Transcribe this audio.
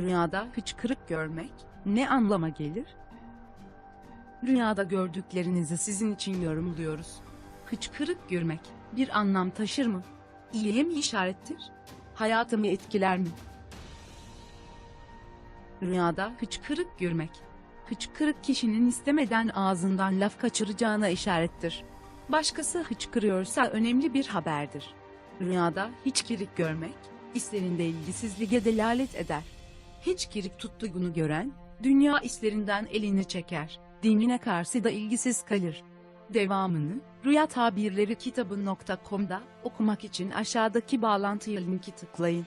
Rüyada hıçkırık görmek ne anlama gelir? Rüyada gördüklerinizi sizin için yorumluyoruz. Hıçkırık görmek bir anlam taşır mı? İyiye mi işarettir? Hayatımı etkiler mi? Rüyada hıçkırık görmek. Hıçkırık kişinin istemeden ağzından laf kaçıracağına işarettir. Başkası hıçkırıyorsa önemli bir haberdir. Rüyada hiç kirik görmek, işlerinde ilgisizliğe delalet eder. Hiç kirik tuttuğunu gören, dünya işlerinden elini çeker, dinine karşı da ilgisiz kalır. Devamını, Rüya Tabirleri kitabı.com'da okumak için aşağıdaki bağlantıya linki tıklayın.